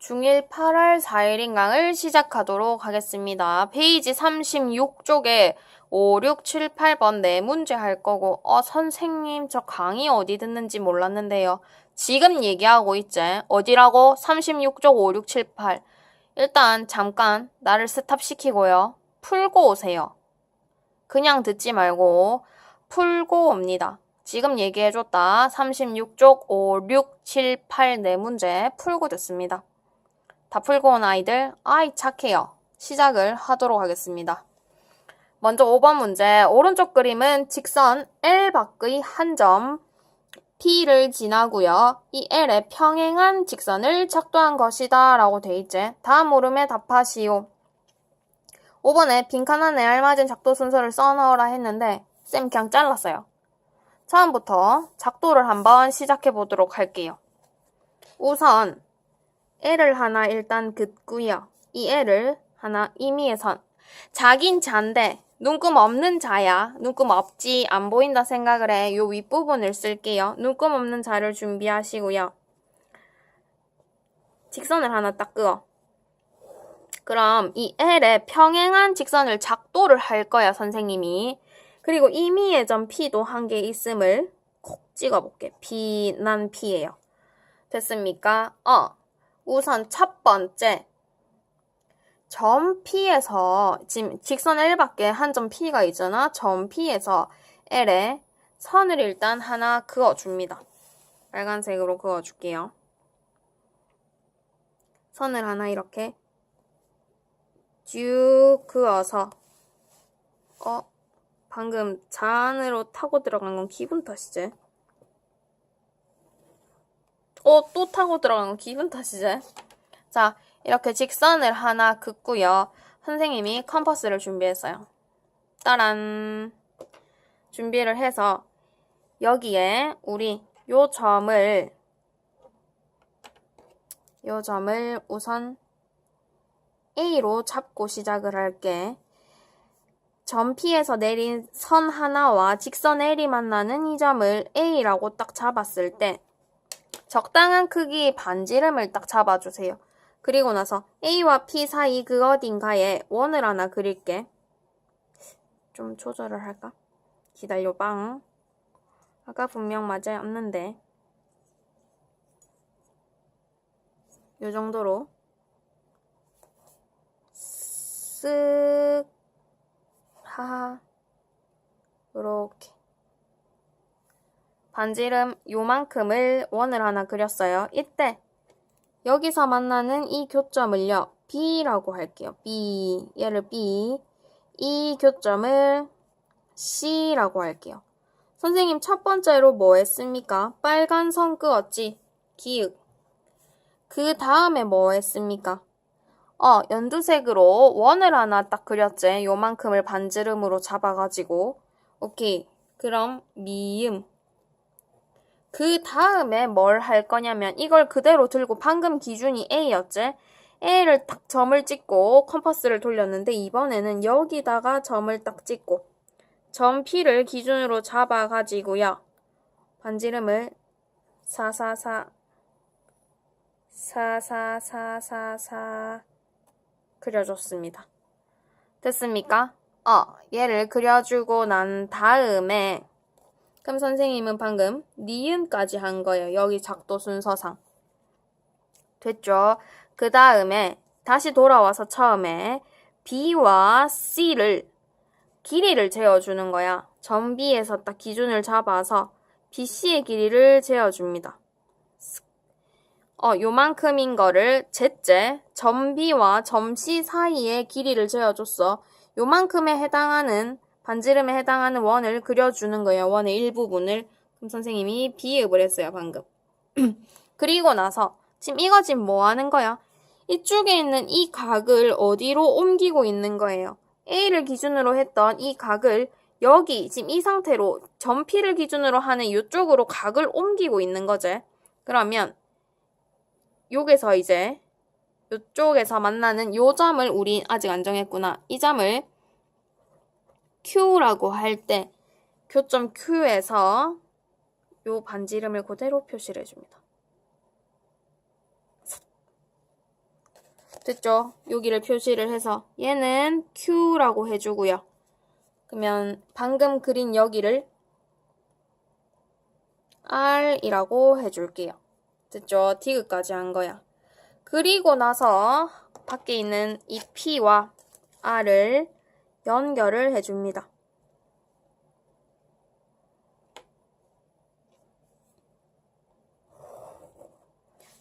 중1 8월 4일인 강을 시작하도록 하겠습니다. 페이지 36쪽에 5, 6, 7, 8번 네 문제 할 거고, 어, 선생님, 저 강의 어디 듣는지 몰랐는데요. 지금 얘기하고 있지. 어디라고? 36쪽 5, 6, 7, 8. 일단 잠깐 나를 스탑시키고요. 풀고 오세요. 그냥 듣지 말고 풀고 옵니다. 지금 얘기해줬다. 36쪽 5, 6, 7, 8 네 문제 풀고 듣습니다. 다 풀고 온 아이들, 아이 착해요. 시작을 하도록 하겠습니다. 먼저 5번 문제. 오른쪽 그림은 직선 L 밖의 한 점 P를 지나고요. 이 L에 평행한 직선을 작도한 것이다 라고 돼 있지. 다음 물음에 답하시오. 5번에 빈칸 안에 알맞은 작도 순서를 써넣으라 했는데 쌤 그냥 잘랐어요. 처음부터 작도를 한번 시작해 보도록 할게요. 우선 L을 하나 일단 긋고요. 이 L을 하나 임의의 선. 자긴 잔데 눈금 없는 자야. 눈금 없지 안 보인다 생각을 해. 요 윗부분을 쓸게요. 눈금 없는 자를 준비하시고요. 직선을 하나 딱 그어. 그럼 이 L에 평행한 직선을 작도를 할 거야, 선생님이. 그리고 임의의 점 P도 한 개 있음을 콕 찍어볼게. P, 난 P예요. 됐습니까? 어. 우선 첫 번째. 점 P에서, 지금 직선 L밖에 한 점 P가 있잖아. 점 P에서 L에 선을 일단 하나 그어줍니다. 빨간색으로 그어줄게요. 선을 하나 이렇게 쭉 그어서 어 방금 잔으로 타고 들어간 건 기분 탓이지 어 또 타고 들어간 건 기분 탓이지? 자 이렇게 직선을 하나 긋고요. 선생님이 컴퍼스를 준비했어요. 따란. 준비를 해서 여기에 우리 요 점을 요 점을 우선 A로 잡고 시작을 할게. 점 P에서 내린 선 하나와 직선 L이 만나는 이 점을 A라고 딱 잡았을 때 적당한 크기의 반지름을 딱 잡아주세요. 그리고 나서 A와 P 사이 그 어딘가에 원을 하나 그릴게. 좀 조절을 할까? 기다려봐. 아까 분명 맞았는데. 요 정도로 쓱 하하 요렇게 반지름 요만큼을 원을 하나 그렸어요. 이때 여기서 만나는 이 교점을요. B라고 할게요. B 얘를 B 이 교점을 C라고 할게요. 선생님 첫 번째로 뭐 했습니까? 빨간 선 그었지? 기읍 그 다음에 뭐 했습니까? 어, 연두색으로 원을 하나 딱 그렸지. 요만큼을 반지름으로 잡아가지고. 오케이. 그럼 미음. 그 다음에 뭘 할 거냐면 이걸 그대로 들고 방금 기준이 A였지? A를 딱 점을 찍고 컴퍼스를 돌렸는데 이번에는 여기다가 점을 딱 찍고 점 P를 기준으로 잡아가지고요. 반지름을 444 44444 그려줬습니다. 됐습니까? 어, 얘를 그려주고 난 다음에 그럼 선생님은 방금 니은까지 한 거예요. 여기 작도 순서상. 됐죠? 그 다음에 다시 돌아와서 처음에 B와 C를 길이를 재어주는 거야. 점 B에서 딱 기준을 잡아서 BC의 길이를 재어줍니다. 어, 요만큼인 거를 제째 점 B와 점 C 사이의 길이를 재어줬어. 요만큼에 해당하는 반지름에 해당하는 원을 그려주는 거예요. 원의 일부분을. 그럼 선생님이 비읍을 했어요, 방금. 그리고 나서 지금 이거 지금 뭐 하는 거야? 이쪽에 있는 이 각을 어디로 옮기고 있는 거예요? A를 기준으로 했던 이 각을 여기 지금 이 상태로 점 P를 기준으로 하는 이쪽으로 각을 옮기고 있는 거지. 그러면 여기서 이제 이쪽에서 만나는 요 점을 우리 아직 안 정했구나. 이 점을 Q라고 할 때 교점 Q에서 요 반지름을 그대로 표시를 해줍니다. 됐죠? 여기를 표시를 해서 얘는 Q라고 해주고요. 그러면 방금 그린 여기를 R이라고 해줄게요. 됐죠? 디귿까지 한 거야. 그리고 나서 밖에 있는 이 P와 R을 연결을 해줍니다.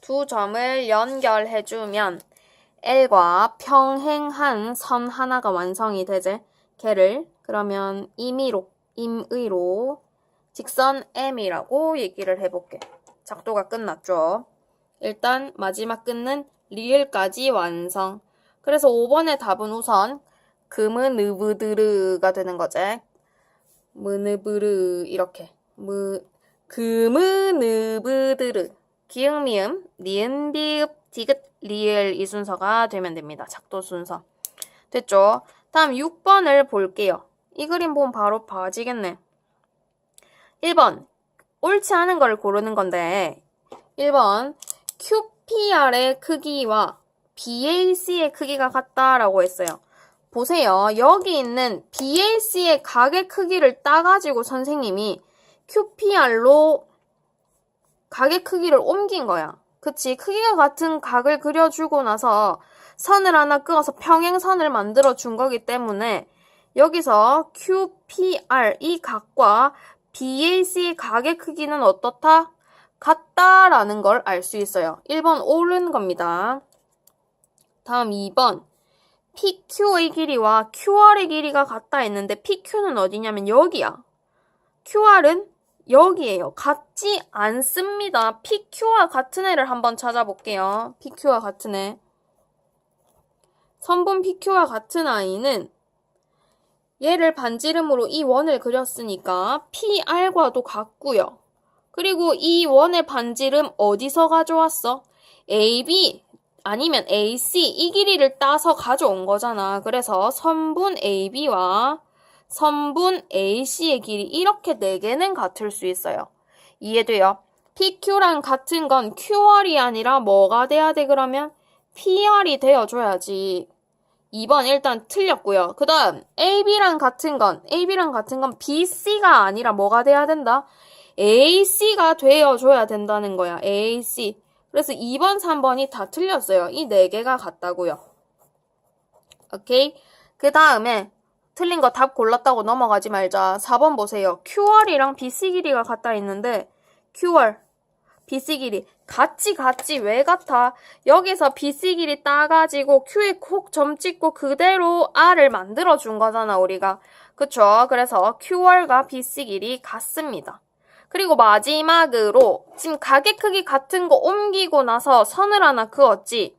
두 점을 연결해주면 L과 평행한 선 하나가 완성이 되지. 걔를 그러면 임의로, 임의로 직선 M이라고 얘기를 해볼게. 작도가 끝났죠. 일단 마지막 끝은 리을까지 완성. 그래서 5번의 답은 우선 금은으브드르가 되는 거지. 무느브르 이렇게 무 금은으브드르 기흥 미음 니은 비읍 디귿 리을 이 순서가 되면 됩니다. 작도 순서 됐죠? 다음 6번을 볼게요. 이 그림 보면 바로 봐지겠네. 1번 옳지 않은 걸 고르는 건데 1번 QPR의 크기와 BAC의 크기가 같다라고 했어요. 보세요. 여기 있는 BAC의 각의 크기를 따가지고 선생님이 QPR로 각의 크기를 옮긴 거야. 그치? 크기가 같은 각을 그려주고 나서 선을 하나 끄어서 평행선을 만들어 준 거기 때문에 여기서 QPR 이 각과 BAC의 각의 크기는 어떻다? 같다라는 걸 알 수 있어요. 1번 옳은 겁니다. 다음 2번 PQ의 길이와 QR의 길이가 같다 했는데 PQ는 어디냐면 여기야. QR은 여기에요. 같지 않습니다. PQ와 같은 애를 한번 찾아볼게요. PQ와 같은 애. 선분 PQ와 같은 아이는 얘를 반지름으로 이 원을 그렸으니까 PR과도 같고요. 그리고 이 원의 반지름 어디서 가져왔어? AB 아니면 AC 이 길이를 따서 가져온 거잖아. 그래서 선분 AB와 선분 AC의 길이 이렇게 네 개는 같을 수 있어요. 이해돼요? PQ랑 같은 건 QR이 아니라 뭐가 돼야 돼 그러면? PR이 되어줘야지. 2번 일단 틀렸고요. 그 다음 AB랑 같은 건 AB랑 같은 건 BC가 아니라 뭐가 돼야 된다? AC가 되어줘야 된다는 거야. AC. 그래서 2번, 3번이 다 틀렸어요. 이네 개가 같다고요. 오케이? 그 다음에 틀린 거 답 골랐다고 넘어가지 말자. 4번 보세요. QR이랑 BC 길이가 같다 있는데 QR, BC 길이 같지 같지 왜 같아? 여기서 BC 길이 따가지고 Q에 콕 점 찍고 그대로 R을 만들어 준 거잖아 우리가. 그쵸? 그래서 QR과 BC 길이 같습니다. 그리고 마지막으로 지금 가게 크기 같은 거 옮기고 나서 선을 하나 그었지.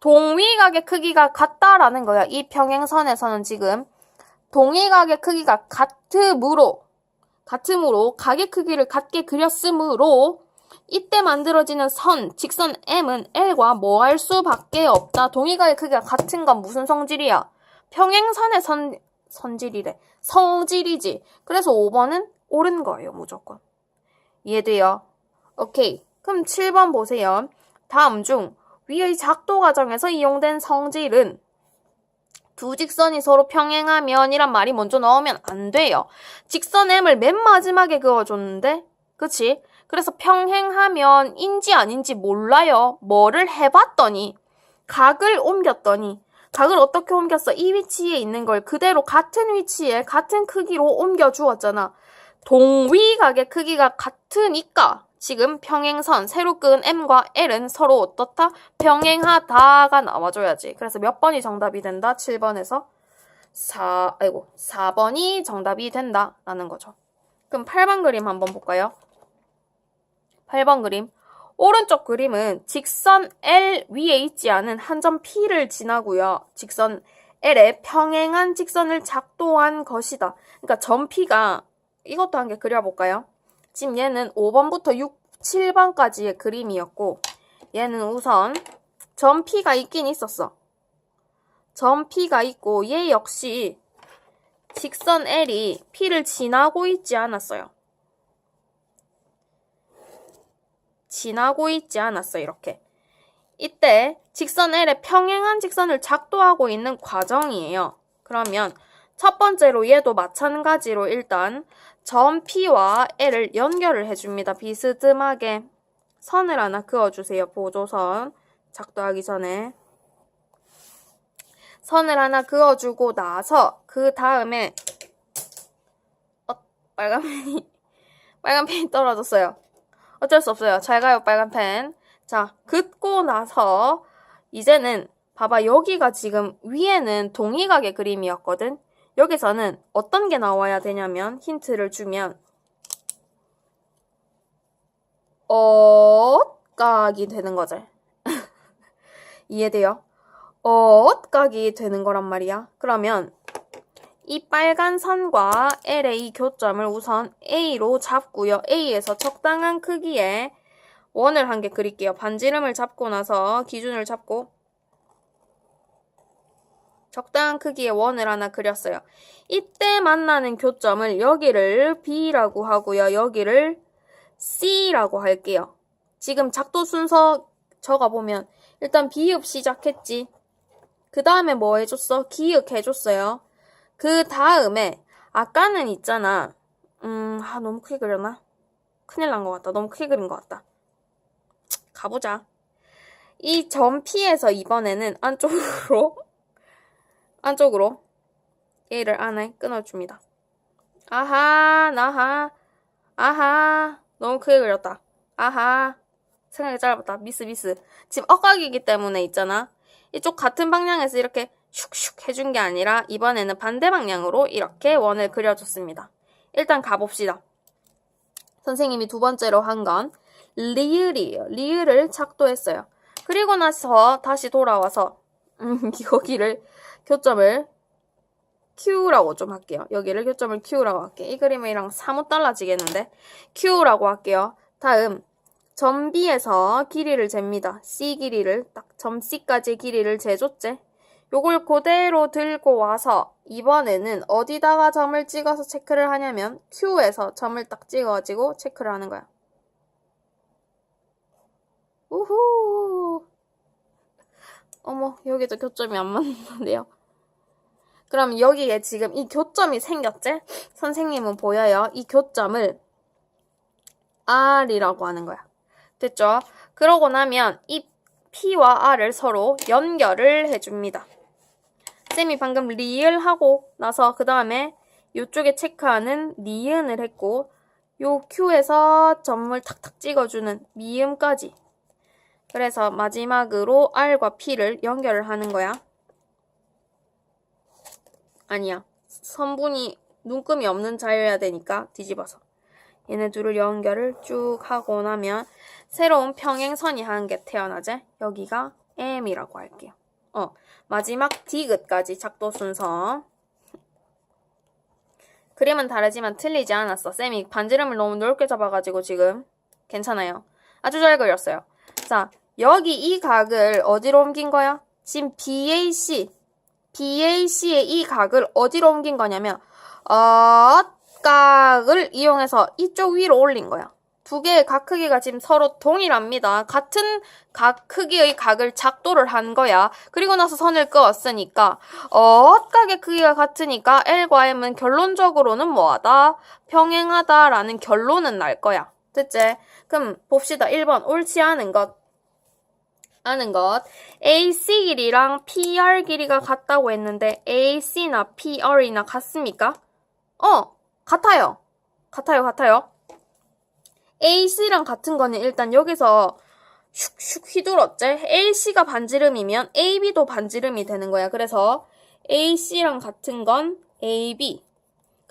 동위각의 크기가 같다라는 거야. 이 평행선에서는 지금 동위각의 크기가 같으므로 같으므로 각의 크기를 같게 그렸으므로 이때 만들어지는 선, 직선 M은 L과 뭐할 수밖에 없다. 동위각의 크기가 같은 건 무슨 성질이야? 평행선의 선, 선질이래. 성질이지. 그래서 5번은 옳은 거예요, 무조건. 이해돼요? 오케이. 그럼 7번 보세요. 다음 중 위의 작도 과정에서 이용된 성질은 두 직선이 서로 평행하면 이란 말이 먼저 나오면 안 돼요. 직선 M을 맨 마지막에 그어줬는데, 그치? 그래서 평행하면 인지 아닌지 몰라요. 뭐를 해봤더니, 각을 옮겼더니, 각을 어떻게 옮겼어? 이 위치에 있는 걸 그대로 같은 위치에 같은 크기로 옮겨 주었잖아. 동위각의 크기가 같 으니까 지금 평행선 세로 끈 M과 L은 서로 어떻다? 평행하다가 나와줘야지. 그래서 몇 번이 정답이 된다? 7번에서 4, 아이고, 4번이 정답이 된다 라는 거죠. 그럼 8번 그림 한번 볼까요? 8번 그림. 오른쪽 그림은 직선 L 위에 있지 않은 한 점 P를 지나고요. 직선 L에 평행한 직선을 작도한 것이다. 그러니까 점 P가 이것도 한 개 그려볼까요? 지금 얘는 5번부터 6, 7번까지의 그림이었고 얘는 우선 점 P가 있긴 있었어. 점 P가 있고 얘 역시 직선 L이 P를 지나고 있지 않았어요. 지나고 있지 않았어 이렇게. 이때 직선 L에 평행한 직선을 작도하고 있는 과정이에요. 그러면 첫 번째로 얘도 마찬가지로 일단 점 P와 L을 연결을 해줍니다. 비스듬하게 선을 하나 그어주세요. 보조선 작도하기 전에 선을 하나 그어주고 나서 그 다음에 어, 빨간 펜이 빨간 펜이 떨어졌어요. 어쩔 수 없어요. 잘 가요 빨간 펜. 자 긋고 나서 이제는 봐봐 여기가 지금 위에는 동의각의 그림이었거든. 여기서는 어떤 게 나와야 되냐면 힌트를 주면 엇각이 되는 거지. 이해돼요? 엇각이 되는 거란 말이야. 그러면 이 빨간 선과 L의 교점을 우선 A로 잡고요. A에서 적당한 크기의 원을 한 개 그릴게요. 반지름을 잡고 나서 기준을 잡고 적당한 크기의 원을 하나 그렸어요. 이때 만나는 교점을 여기를 B라고 하고요. 여기를 C라고 할게요. 지금 작도 순서 적어보면 일단 비읍 시작했지. 그 다음에 뭐 해줬어? 기읍 해줬어요. 그 다음에 아까는 있잖아. 음, 아 너무 크게 그렸나? 큰일 난 것 같다. 너무 크게 그린 것 같다. 가보자. 이 점 P에서 이번에는 안쪽으로 안쪽으로 얘를 안에 끊어줍니다. 아하, 나하, 아하, 너무 크게 그렸다. 아하, 생각이 짧았다. 미스, 미스. 지금 엇각이기 때문에 있잖아. 이쪽 같은 방향에서 이렇게 슉슉 해준 게 아니라 이번에는 반대 방향으로 이렇게 원을 그려줬습니다. 일단 가봅시다. 선생님이 두 번째로 한 건 리을이에요. 리을을 작도했어요. 그리고 나서 다시 돌아와서 음, 여기를 교점을 Q라고 좀 할게요. 여기를 교점을 Q라고 할게요. 이 그림이랑 사뭇 달라지겠는데? Q라고 할게요. 다음 점 B에서 길이를 잽니다. C 길이를 딱 점 C까지 길이를 재줬지? 요걸 그대로 들고 와서 이번에는 어디다가 점을 찍어서 체크를 하냐면 Q에서 점을 딱 찍어가지고 체크를 하는 거야. 우후 어머 여기도 교점이 안 맞는데요. 그럼 여기에 지금 이 교점이 생겼지? 선생님은 보여요. 이 교점을 R이라고 하는 거야. 됐죠? 그러고 나면 이 P와 R을 서로 연결을 해줍니다. 쌤이 방금 리을 하고 나서 그 다음에 이쪽에 체크하는 니은을 했고 요 Q에서 점을 탁탁 찍어주는 미음까지 그래서 마지막으로 R과 P를 연결을 하는 거야. 아니야. 선분이 눈금이 없는 자여야 되니까 뒤집어서. 얘네 둘을 연결을 쭉 하고 나면 새로운 평행선이 한 개 태어나지? 여기가 M이라고 할게요. 어, 마지막 디귿까지 작도 순서. 그림은 다르지만 틀리지 않았어. 쌤이 반지름을 너무 넓게 잡아가지고 지금 괜찮아요. 아주 잘 그렸어요. 자, 여기 이 각을 어디로 옮긴 거야? 지금 BAC, BAC의 이 각을 어디로 옮긴 거냐면 어, 각을 이용해서 이쪽 위로 올린 거야. 두 개의 각 크기가 지금 서로 동일합니다. 같은 각 크기의 각을 작도를 한 거야. 그리고 나서 선을 그었으니까 어, 각의 크기가 같으니까 L과 M은 결론적으로는 뭐하다? 평행하다라는 결론은 날 거야. 됐지? 그럼 봅시다. 1번 옳지 않은 것. 아는 것. AC 길이랑 PR 길이가 같다고 했는데 AC나 PR이나 같습니까? 어, 같아요. 같아요, 같아요. AC랑 같은 거는 일단 여기서 슉슉 휘둘렀지? AC가 반지름이면 AB도 반지름이 되는 거야. 그래서 AC랑 같은 건 AB.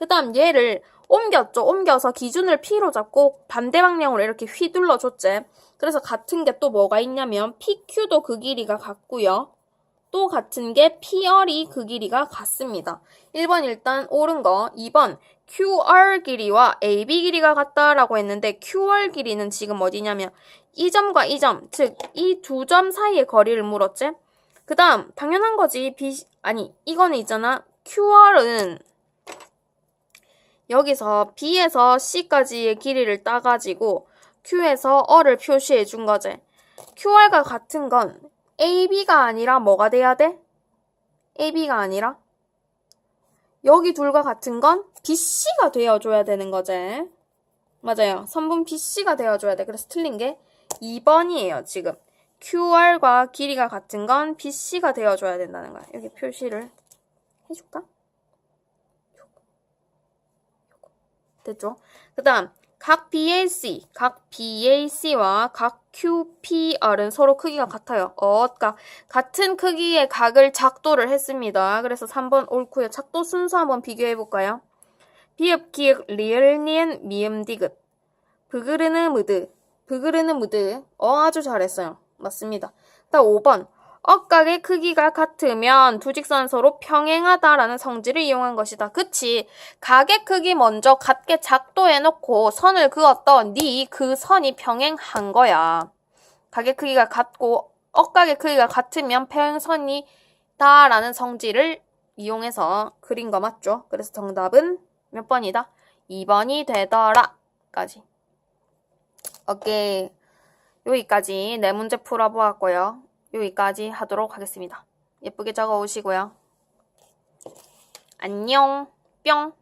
그 다음 얘를 옮겼죠. 옮겨서 기준을 P로 잡고 반대 방향으로 이렇게 휘둘러 줬지. 그래서 같은 게 또 뭐가 있냐면 PQ도 그 길이가 같고요. 또 같은 게 PR이 그 길이가 같습니다. 1번 일단 옳은 거. 2번 QR 길이와 AB 길이가 같다라고 했는데 QR 길이는 지금 어디냐면 이 점과 이 점, 즉 이 두 점 사이의 거리를 물었지. 그 다음 당연한 거지. B 아니 이거는 있잖아. QR은 여기서 B에서 C까지의 길이를 따가지고 Q에서 어를 표시해 준 거지. QR과 같은 건 AB가 아니라 뭐가 돼야 돼? AB가 아니라 여기 둘과 같은 건 BC가 되어줘야 되는 거지. 맞아요. 선분 BC가 되어줘야 돼. 그래서 틀린 게 2번이에요, 지금. QR과 길이가 같은 건 BC가 되어줘야 된다는 거야. 여기 표시를 해줄까? 됐죠? 그 다음, 각 BAC, 각 BAC와 각 QPR은 서로 크기가 같아요. 어, 그러니까 같은 크기의 각을 작도를 했습니다. 그래서 3번 옳고요. 작도 순서 한번 비교해 볼까요? 비읍, 기읍, 리을, 니은, 미음, 디귿. 브그르느 무드, 브그르느 무드. 어, 아주 잘했어요. 맞습니다. 다음 5번. 억각의 크기가 같으면 두 직선 서로 평행하다라는 성질을 이용한 것이다. 그치? 각의 크기 먼저 같게 작도해놓고 선을 그었더니 그 선이 평행한 거야. 각의 크기가 같고 억각의 크기가 같으면 평행선이다라는 성질을 이용해서 그린 거 맞죠? 그래서 정답은 몇 번이다? 2번이 되더라. 까지. 오케이. 여기까지 네 문제 풀어보았고요. 여기까지 하도록 하겠습니다. 예쁘게 적어 오시고요. 안녕. 뿅.